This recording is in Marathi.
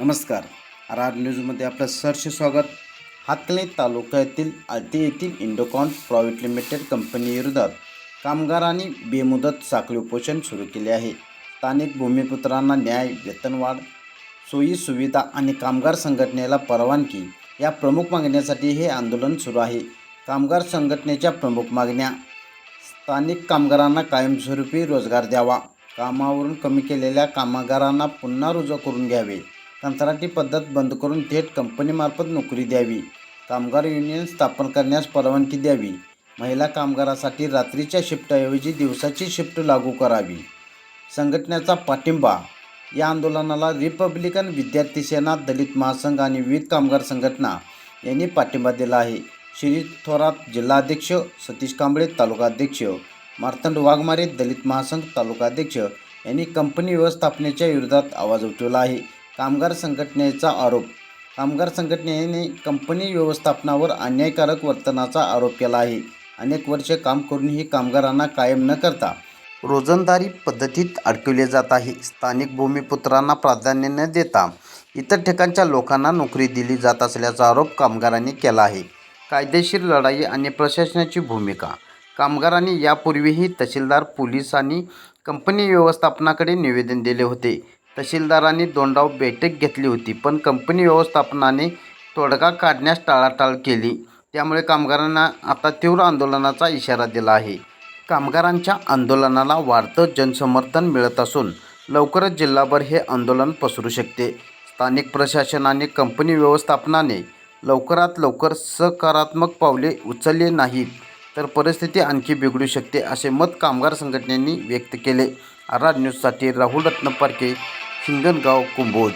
नमस्कार. आर आर न्यूजमध्ये आपलं सहर्ष स्वागत. हातकणी तालुक्यातील आलते येथील इंडोकॉन प्रायव्हेट लिमिटेड कंपनीविरोधात कामगारांनी बेमुदत साखळी उपोषण सुरू केले आहे. स्थानिक भूमिपुत्रांना न्याय वेतनवाढ सोयी सुविधा आणि कामगार संघटनेला परवानगी या प्रमुख मागण्यासाठी हे आंदोलन सुरू आहे. कामगार संघटनेच्या प्रमुख मागण्या स्थानिक कामगारांना कायमस्वरूपी रोजगार द्यावा कामावरून कमी केलेल्या कामगारांना पुन्हा रुजू करून घ्यावे कंत्राटी पद्धत बंद करून थेट कंपनीमार्फत नोकरी द्यावी. कामगार युनियन स्थापन करण्यास परवानगी द्यावी. महिला कामगारासाठी रात्रीच्या शिफ्टऐवजी दिवसाची शिफ्ट लागू करावी. संघटनेचा पाठिंबा. या आंदोलनाला रिपब्लिकन विद्यार्थी सेना दलित महासंघ आणि विविध कामगार संघटना यांनी पाठिंबा दिला आहे. श्री थोरात जिल्हाध्यक्ष सतीश कांबळे तालुकाध्यक्ष मार्तंड वाघमारे दलित महासंघ तालुकाध्यक्ष यांनी कंपनी व्यवस्थापनेच्या विरोधात आवाज उठवला आहे. कामगार संघटनेचा आरोप. कामगार संघटनेने कंपनी व्यवस्थापनावर अन्यायकारक वर्तनाचा आरोप केला आहे. अनेक वर्षे काम करूनही कामगारांना कायम न करता रोजंदारी पद्धतीत अडकवले जात आहे. स्थानिक भूमिपुत्रांना प्राधान्य न देता इतर ठिकाणच्या लोकांना नोकरी दिली जात असल्याचा आरोप कामगारांनी केला आहे. कायदेशीर लढाई आणि प्रशासनाची भूमिका. कामगारांनी यापूर्वीही तहसीलदार पोलीस आणि कंपनी व्यवस्थापनाकडे निवेदन दिले होते. तहसीलदारांनी दोनडाव बैठक घेतली होती पण कंपनी व्यवस्थापनाने तोडगा काढण्यास टाळाटाळ केली. त्यामुळे कामगारांना आता तीव्र आंदोलनाचा इशारा दिला आहे. कामगारांच्या आंदोलनाला वाढतं जनसमर्थन मिळत असून लवकरच जिल्हाभर हे आंदोलन पसरू शकते. स्थानिक प्रशासनाने कंपनी व्यवस्थापनाने लवकरात लवकर सकारात्मक पावले उचलले नाहीत तर परिस्थिती आणखी बिघडू शकते असे मत कामगार संघटनेने व्यक्त केले. आर न्यूजसाठी राहुल रत्नपारके हिंगणगाव कुंभोज